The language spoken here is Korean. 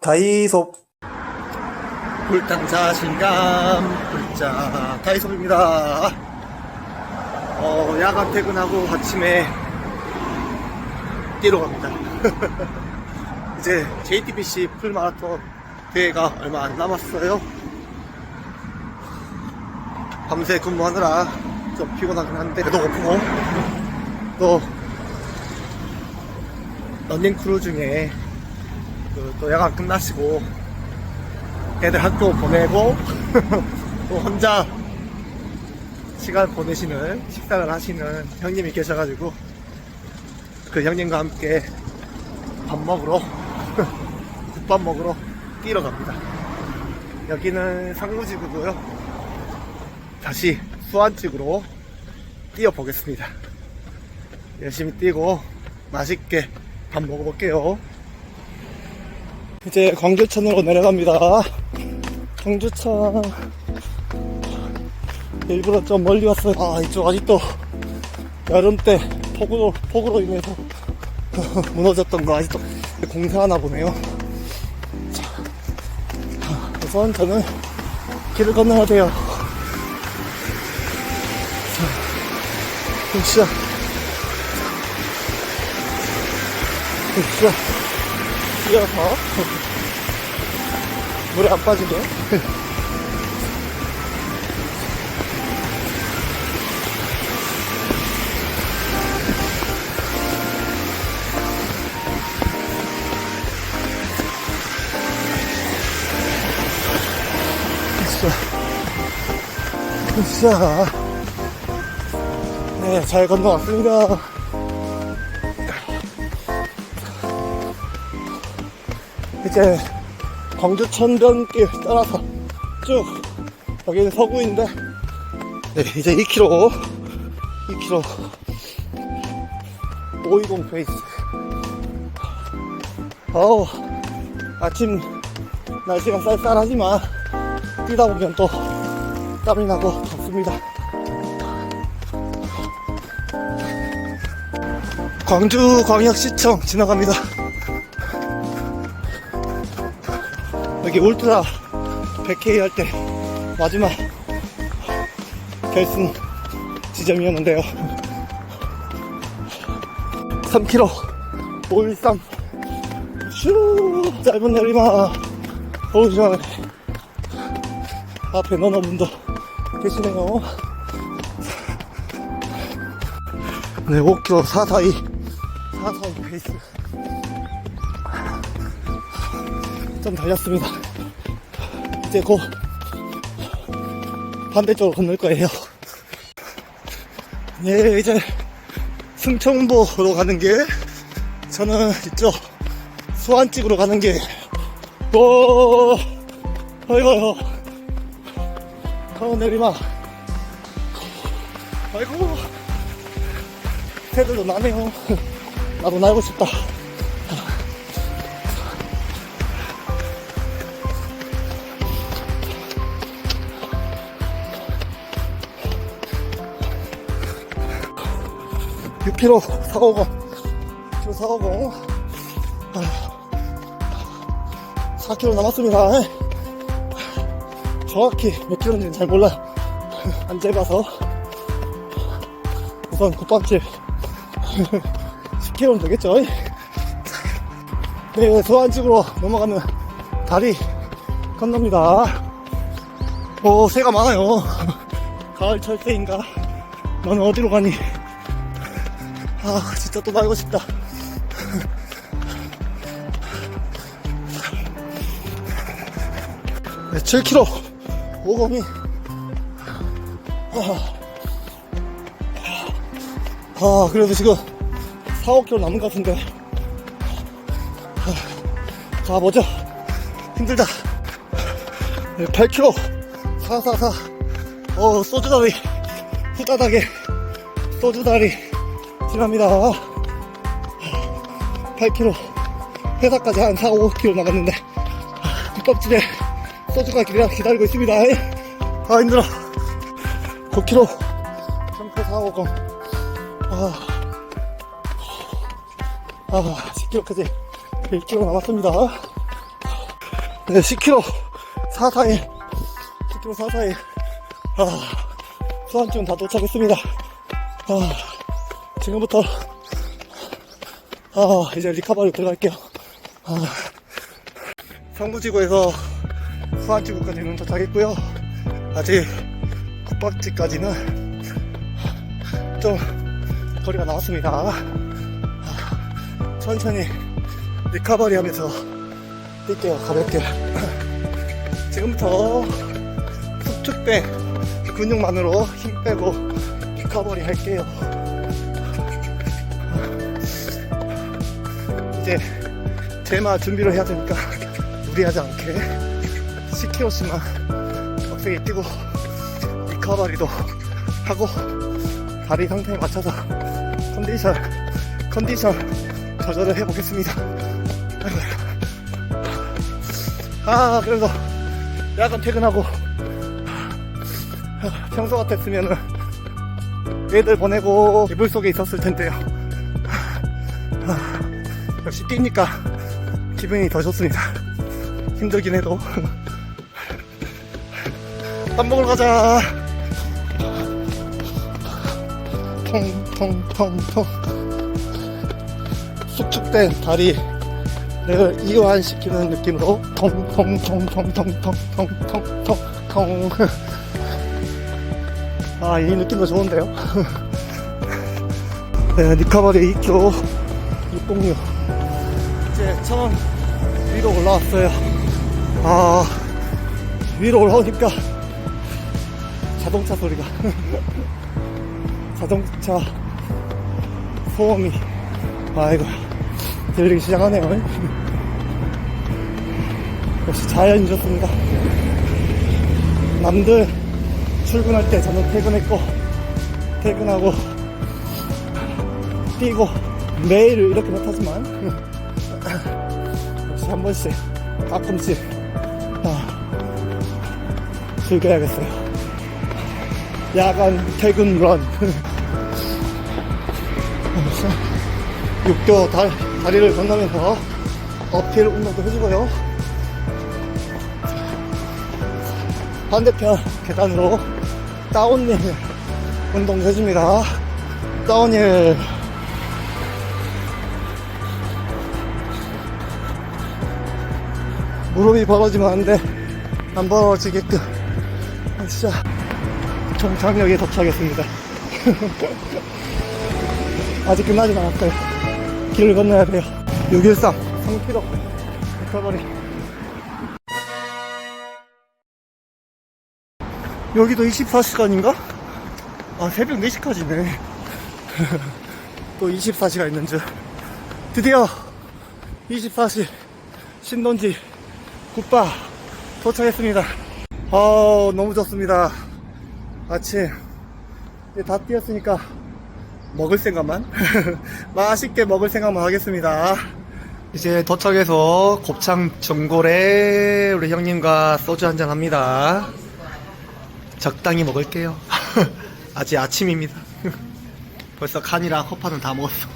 다이소 불탄 자신감 불자 다이소입니다. 어, 야간 퇴근하고 아침에 뛰러 갑니다. 이제 JTBC 풀마라톤 대회가 얼마 안 남았어요. 밤새 근무하느라 좀 피곤하긴 한데 배도 고프고 또 런닝 크루 중에 그, 또 야간 끝나시고 애들 학교 보내고 또 혼자 시간 보내시는 식사를 하시는 형님이 계셔가지고 그 형님과 함께 밥 먹으러 국밥 먹으러 뛰러 갑니다. 여기는 상무지구고요. 다시 수안집으로 뛰어 보겠습니다. 열심히 뛰고 맛있게 밥 먹어볼게요 이제 광주천으로 내려갑니다. 광주천 일부러 좀 멀리 왔어요. 아 이쪽 아직도 여름 때 폭우로 폭우로 인해서 무너졌던 거 아직도 공사하나 보네요. 자, 우선 저는 길을 건너야 돼요. 자, 으쌰. 으쌰. 뛰어서. 물에 안 빠지게. 으쌰 으쌰 네, 잘 건너왔습니다. 이제 광주 천변길 따라서 쭉 여기는 서구인데 네 이제 2km 2km 520 페이스. 어우 아침 날씨가 쌀쌀하지만 뛰다 보면 또 땀이 나고 덥습니다. 광주 광역시청 지나갑니다 여기 울트라 100K 할 때 마지막 결승 지점이었는데요. 3km 513 슈 짧은 내리막 어우 시원해 앞에 너너분도 계시네요. 네 5km 442 442 페이스. 좀 달렸습니다. 이제 곧 반대쪽으로 건널 거예요. 네, 이제 승천보로 가는 길, 저는 이쪽 수안집으로 가는 길. 오, 아이고, 어, 내리막. 아이고, 새들도 나네요. 나도 날고 싶다. 육 k 로 450, 6km 450, 4km 남았습니다. 정확히 몇 킬로인지는 잘 몰라요. 안 재봐서. 우선 국밥집 10km는 되겠죠. 네, 소안집으로 넘어가는 다리 건넙니다. 오, 새가 많아요. 가을 철새인가? 너는 어디로 가니? 아 진짜 또 날고 싶다. 네, 7km 50이. 아, 아 그래도 지금 4, 5km 남은 것 같은데. 아, 가보죠? 힘들다. 네, 8km 444어 소주다리. 후다닥에 소주다리 지납니다. 8km. 회사까지 한 4, 5km 나갔는데, 국밥집에 소주가 기다, 기다리고 있습니다. 아, 힘들어. 9km. 3km 4, 5, 0. 아, 아, 10km까지 1km 남았습니다. 네, 10km 사사히 10km 사사히 아, 수완증 다 도착했습니다. 아, 지금부터 아, 이제 리카바리 들어갈게요. 아, 성부지구에서 수완지구까지는 도착했고요. 아직 국밥지까지는 좀 거리가 나왔습니다. 아, 천천히 리카바리 하면서 뛸게요, 가볍게. 지금부터 수축된 근육만으로 힘 빼고 리커버리 할게요. 이제 제마 준비를 해야 되니까 무리하지 않게 10km씩만 빡세게 뛰고 리커버리도 하고 다리 상태에 맞춰서 컨디션 컨디션 조절을 해보겠습니다. 아 그래서 야간 퇴근하고 평소 같았으면은 애들 보내고 이불 속에 있었을 텐데요. 아, 역시 뛰니까 기분이 더 좋습니다. 힘들긴 해도. 밥 먹으러 가자. 통통통통. 수축된 다리를 이완시키는 느낌으로 통통통통통통통통통. 아, 이 느낌도 좋은데요? 네, 리카바리 2km 606. 이제 처음 위로 올라왔어요. 아, 위로 올라오니까 자동차 소리가. 자동차 소음이. 아이고, 들리기 시작하네요. 역시 자연이 좋습니다. 남들 출근할 때 저는 퇴근했고 퇴근하고 뛰고 매일 이렇게 못하지만 역시 한 번씩 가끔씩 아, 즐겨야겠어요 야간 퇴근 런 6교 다, 다리를 건너면서 어필 운동도 해주고요 반대편 계단으로 다운힐 운동 해줍니다. 다운힐. 무릎이 벌어지면 안 돼. 안 벌어지게끔. 아, 진짜. 종착역에 도착했습니다. 아직 끝나진 않았어요. 길을 건너야 돼요. 613, 3km. 리커버리. 여기도 24시간인가? 아, 새벽 4시까지네. 또 24시가 있는 줄. 드디어 24시 신돈지 굿바 도착했습니다. 아, 너무 좋습니다. 아침 다 뛰었으니까 먹을 생각만 맛있게 먹을 생각만 하겠습니다. 이제 도착해서 곱창 전골에 우리 형님과 소주 한잔 합니다. 적당히 먹을게요. 아직 아침입니다. 벌써 칸이랑 허파는 다 먹었어.